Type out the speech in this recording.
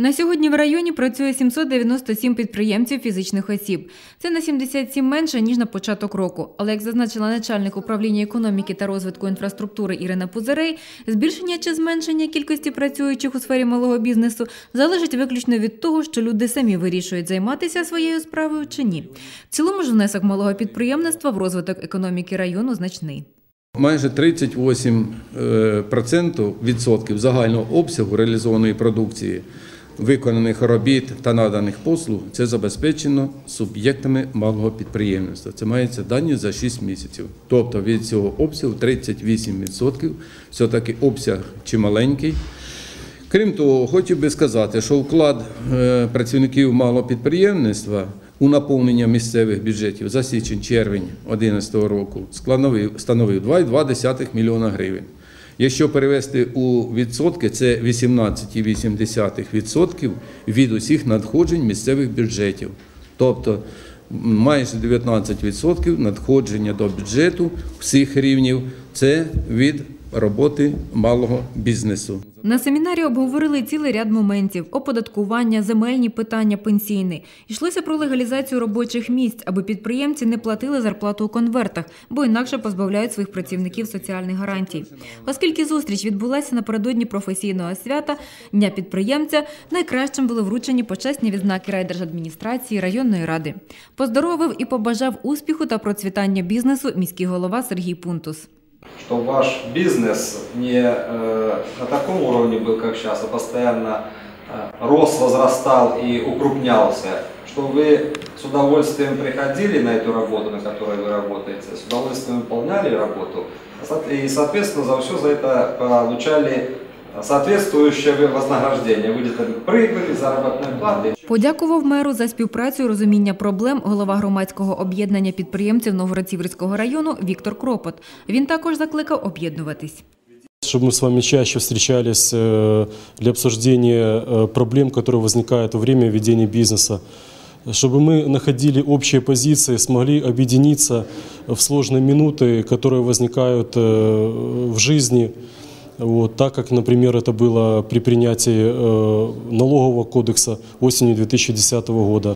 На сьогодні в районі працює 797 підприємців фізичних осіб. Це на 77 менше, ніж на початок року. Але, як зазначила начальник управління економіки та розвитку інфраструктури Ірина Пузарей, збільшення чи зменшення кількості працюючих у сфері малого бізнесу залежить виключно від того, що люди самі вирішують займатися своєю справою чи ні. В цілому ж внесок малого підприємництва в розвиток економіки району значний. Майже 38% відсотків загального обсягу реалізованої продукції, виконаних робіт та наданих послуг це забезпечено суб'єктами малого підприємництва. Це мається дані за 6 місяців. Тобто від цього обсягу 38% все-таки обсяг чималенький. Крім того, хотів би сказати, що вклад е, працівників малого підприємництва у наповнення місцевих бюджетів за січень-червень 2011 року становив становив 2,2 мільйона гривень. Якщо перевести у відсотки, це 18,8% від усіх надходжень місцевих бюджетів. Тобто майже 19% надходження до бюджету всіх рівнів це від роботи малого бізнесу. На семінарі обговорили цілий ряд моментів: оподаткування, земельні питання, пенсійний. Йшлося про легалізацію робочих місць, аби підприємці не платили зарплату у конвертах, бо інакше позбавляють своїх працівників соціальних гарантій. Оскільки зустріч відбулася напередодні професійного свята Дня підприємця, найкращим були вручені почесні відзнаки райдержадміністрації районної ради. Поздоровив і побажав успіху та процвітання бізнесу міський голова Сергій Пунтус. Что ваш бизнес не э, на таком уровне был, как сейчас, а постоянно э, рос, возрастал и укрупнялся, что вы с удовольствием приходили на эту работу, на которой вы работаете, с удовольствием выполняли работу, и, соответственно, за все за это получали соответствующее вознаграждение, где-то прибыли, заработной платы. Подякував меру за співпрацю і розуміння проблем голова громадського об'єднання підприємців Новгород-Сіверського району Віктор Кропот. Він також закликав об'єднуватись. Чтобы мы с вами чаще встречались э, для обсуждения э, проблем, которые возникают во время ведения бизнеса, чтобы мы находили общие позиции, смогли объединиться в сложные минуты, которые возникают э, в жизни. Вот, так как, например, это было при принятии налогового кодекса осенью 2010 года.